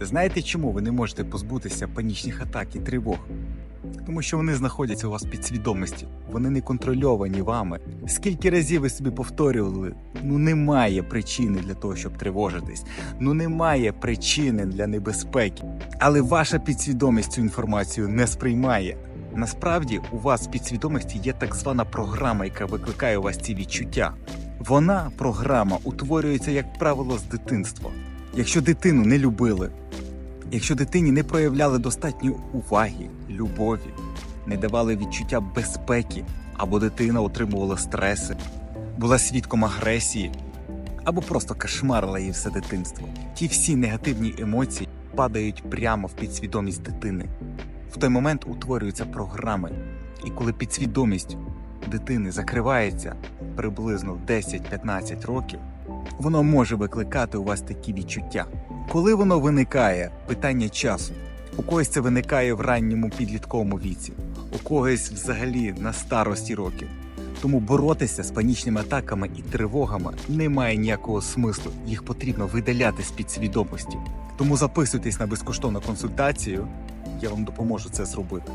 Знаєте, чому ви не можете позбутися панічних атак і тривог? Тому що вони знаходяться у вас в підсвідомості, вони не контрольовані вами. Скільки разів ви собі повторювали, ну немає причини для того, щоб тривожитись, ну немає причини для небезпеки. Але ваша підсвідомість цю інформацію не сприймає. Насправді у вас в підсвідомості є так звана програма, яка викликає у вас ці відчуття. Вона, програма, утворюється, як правило, з дитинства. Якщо дитину не любили, якщо дитині не проявляли достатньо уваги, любові, не давали відчуття безпеки, або дитина отримувала стреси, була свідком агресії, або просто кошмарила її все дитинство. Ті всі негативні емоції падають прямо в підсвідомість дитини. В той момент утворюються програми, і коли підсвідомість дитини закривається приблизно 10-15 років, воно може викликати у вас такі відчуття. Коли воно виникає, питання часу. У когось це виникає в ранньому підлітковому віці, у когось взагалі на старості років. Тому боротися з панічними атаками і тривогами немає ніякого смислу. Їх потрібно видаляти з підсвідомості. Тому записуйтесь на безкоштовну консультацію, я вам допоможу це зробити.